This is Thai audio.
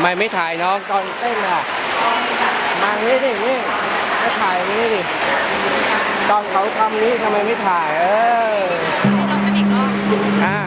ไม่ถ่ายน้องตอนเต้นอะมานี่ดินี่มาถ่ายนี่ดิตอนเขาทำนี้ทำไมไม่ถ่าย เออเรากันอีกรอบอ่า